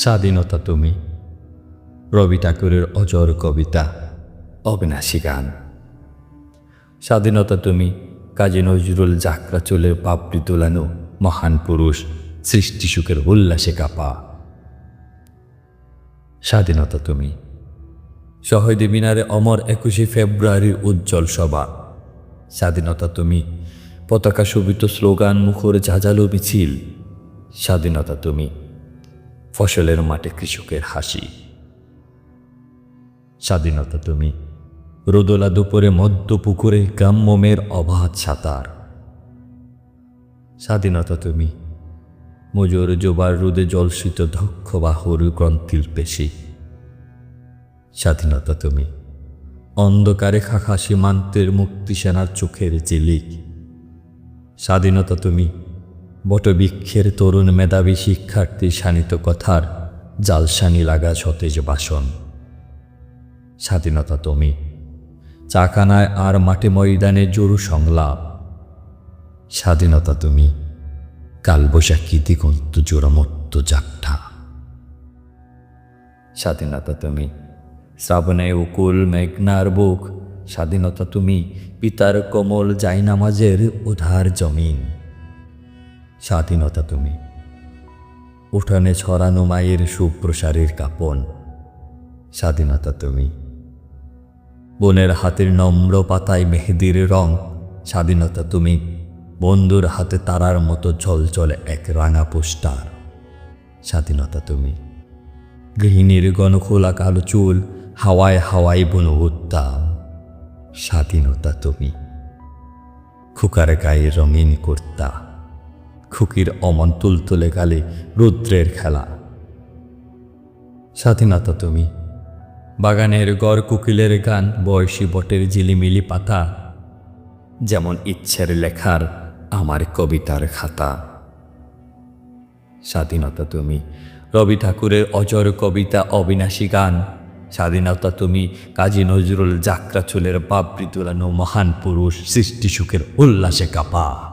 স্বাধীনতা তুমি। রবি ঠাকুরের অজর কবিতা, অবিনাশী গান। স্বাধীনতা তুমি, কাজী নজরুল জাকরা চুলের পাপড়ি তোলানো মহান পুরুষ, সৃষ্টি সুখের উল্লাসে কাপা। স্বাধীনতা তুমি, শহীদ মিনারে অমর একুশে ফেব্রুয়ারির উজ্জ্বল সভা। স্বাধীনতা তুমি, পতাকা শোভিত স্লোগান মুখর ঝাঁঝালো মিছিল। স্বাধীনতা তুমি ফসলের মাঠে কৃষকের হাসি। স্বাধীনতা তুমি। রোদলা দুপুরে মধ্য পুকুরে গ্রাম্যমের অবাধ সাঁতার। স্বাধীনতা তুমি। মজুর জোবার রোদে জলসিত দক্ষ বাহুর গ্রন্থির পেশি। স্বাধীনতা তুমি। অন্ধকারে খাখা সীমান্তের মুক্তি সেনার চোখের চিলিক। স্বাধীনতা তুমি। বটবৃক্ষের তরুণ মেধাবী শিক্ষার্থী শানিত কথার জালসানি লাগা সতেজ বাসন। স্বাধীনতা তুমি। চাকানায় আর মাঠে ময়দানে জোরু সংলাপ। স্বাধীনতা তুমি। কালবৈশাখী দিগন্ত জোড়ামত্ত যাত্রা স্বাধীনতা তুমি। শ্রাবণে উকুল মেঘনার বুক। স্বাধীনতা তুমি। পিতার কোমল জাইনামাজের উধার জমিন। স্বাধীনতা তুমি। উঠানে ছড়ানো মায়ের সুপ্রসারের কাপন, স্বাধীনতা তুমি। বোনের হাতের নম্র পাতায় মেহেদির রং, স্বাধীনতা তুমি। বন্ধুর হাতে তারার মতো চলচলে এক রাঙা পোস্টার, স্বাধীনতা তুমি। গৃহিণীর গণখোলা কালো চুল, হাওয়ায় হাওয়ায় বন উত্তাম স্বাধীনতা তুমি। খুকার গায়ে রঙিন কর্তা খুকির অমন তুলতুলে গালে রুদ্রের খেলা। স্বাধীনতা তুমি। বাগানের গড় কুকিলের গান, বয়সী বটের ঝিলিমিলি পাতা, যেমন ইচ্ছের লেখার আমার কবিতার খাতা। স্বাধীনতা তুমি। রবি ঠাকুরের অজর কবিতা, অবিনাশী গান। স্বাধীনতা তুমি। কাজী নজরুল যাত্রা চুলের বাবরি তোলানো মহান পুরুষ, সৃষ্টি সুখের উল্লাসে কাপা।